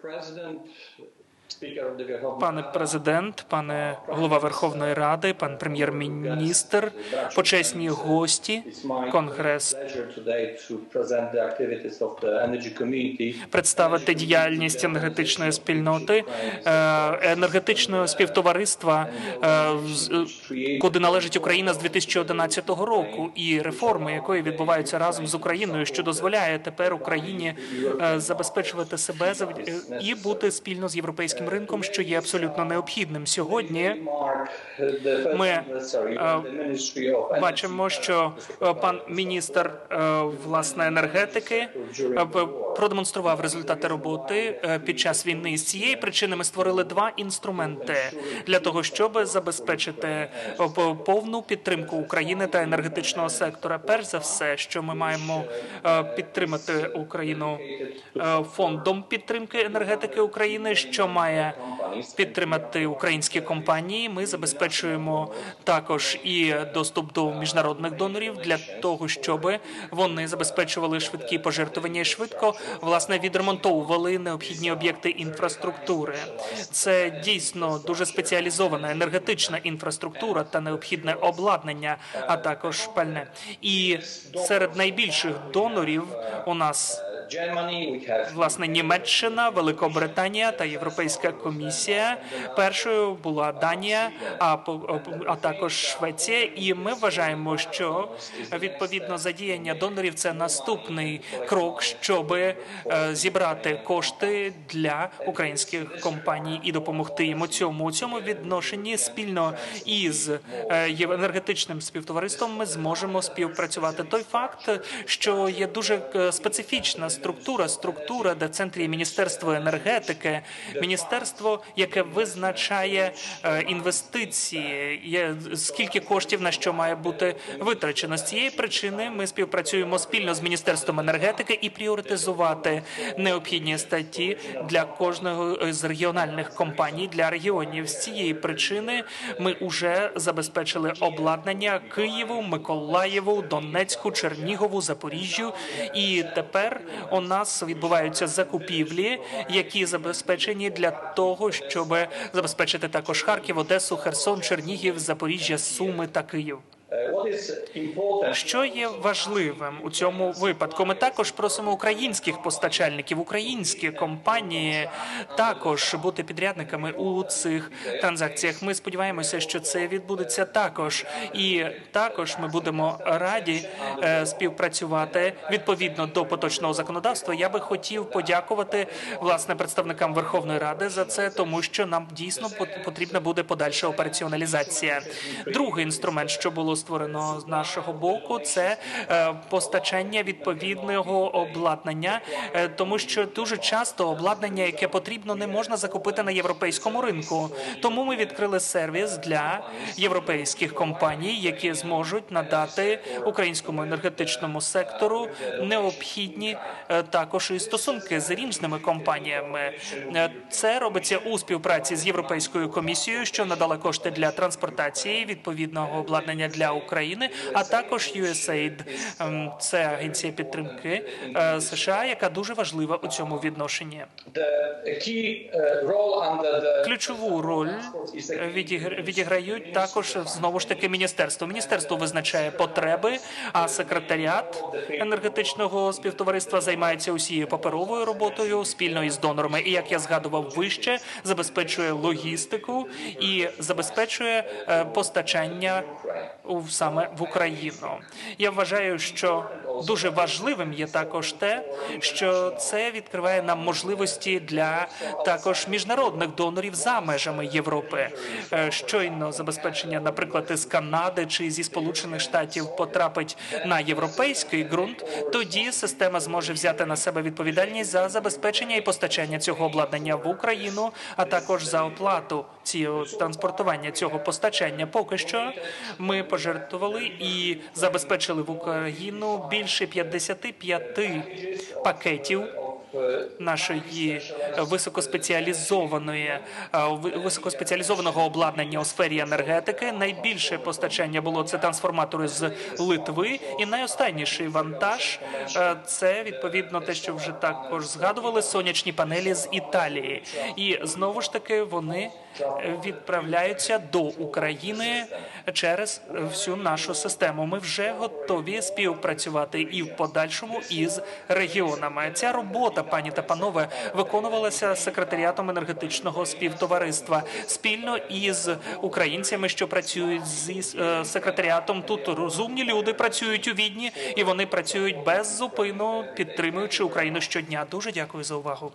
president. Пане президент, пане голова Верховної Ради, пан прем'єр-міністр, почесні гості, конгрес. Представити діяльність енергетичної спільноти, е, енергетичного співтовариства, е, е, куди належить Україна з 2011 року, і реформи, якої відбуваються разом з Україною, що дозволяє тепер Україні забезпечувати себе і бути спільно з європейським ринком, що є абсолютно необхідним сьогодні. Ми е, Бачимо, що е, пан міністр е, власне енергетики продемонстрував результати роботи під час війни. З цієї причини ми створили два інструменти для того, щоб забезпечити повну підтримку України та енергетичного сектора. Перш за все, що ми маємо підтримати Україну фондом підтримки енергетики України, що має підтримати українські компанії. Ми забезпечуємо також і доступ до міжнародних донорів для того, щоб вони забезпечували швидкі пожертвування і швидко власне відремонтовували необхідні об'єкти інфраструктури. Це дійсно дуже спеціалізована енергетична інфраструктура та необхідне обладнання, а також пальне. І серед найбільших донорів у нас власне Німеччина, Великобританія та Європейська комісія. Першою була Данія, а а також Швеція. І ми вважаємо, що відповідно задіяння донорів це наступний крок, щоб зібрати кошти для українських компаній і допомогти їм у цьому. У цьому відношенні спільно із е, енергетичним співтовариством ми зможемо співпрацювати. Той факт, що є дуже е, специфічна структура, структура, де в центрі міністерство енергетики, міністерство, яке визначає е, інвестиції, скільки коштів на що має бути витрачено. З цієї причини ми співпрацюємо спільно з міністерством енергетики і пріоритизувати необхідні статті для кожного з регіональних компаній для регіонів. З цієї причини ми вже забезпечили обладнання Києву, Миколаєву, Донецьку, Чернігову, Запоріжжю. І тепер у нас відбуваються закупівлі, які забезпечені для того, щоб забезпечити також Харків, Одесу, Херсон, Чернігів, Запоріжжя, Суми та Київ. Що є важливим у цьому випадку? Ми також просимо українських постачальників, українські компанії також бути підрядниками у цих транзакціях. Ми сподіваємося, що це відбудеться також, і також ми будемо раді е, співпрацювати відповідно до поточного законодавства. Я би хотів подякувати власне представникам Верховної Ради за це, тому що нам дійсно пот- потрібна буде подальша операціоналізація. Другий інструмент, що було створено з нашого боку, це е, постачання відповідного обладнання, е, тому що дуже часто обладнання, яке потрібно, не можна закупити на європейському ринку. Тому ми відкрили сервіс для європейських компаній, які зможуть надати українському енергетичному сектору необхідні е, також і стосунки з різними компаніями. Це робиться у співпраці з Європейською комісією, що надала кошти для транспортації відповідного обладнання для України, а також USAID. Ем, Це агенція підтримки е, США, яка дуже важлива у цьому відношенні. Ключову роль відігр- відіграють також знову ж таки міністерство. Міністерство визначає потреби, а секретаріат енергетичного співтовариства займається усією паперовою роботою спільно із донорами. І як я згадував вище, забезпечує логістику і забезпечує е, постачання саме в Україну. Я вважаю, що дуже важливим є також те, що це відкриває нам можливості для також міжнародних донорів за межами Європи. Е, Щойно забезпечення, наприклад, із Канади чи зі Сполучених Штатів потрапить на європейський ґрунт, тоді система зможе взяти на себе відповідальність за забезпечення і постачання цього обладнання в Україну, а також за оплату цього транспортування цього постачання. Поки що ми пожертвували і забезпечили в Україну більше 55 пакетів нашої високоспеціалізованої е, високоспеціалізованого обладнання у сфері енергетики. Найбільше постачання було це трансформатори з Литви, і найостанніший вантаж е, це відповідно те, що вже також згадували сонячні панелі з Італії. І знову ж таки вони відправляються до України через всю нашу систему. Ми вже готові співпрацювати і в подальшому із регіонами. Ця робота, пані та панове, виконувалася секретаріатом енергетичного співтовариства спільно із українцями, що працюють зі е, секретаріатом. Тут розумні люди працюють у відні, і вони працюють без зупину, підтримуючи Україну щодня. Дуже дякую за увагу.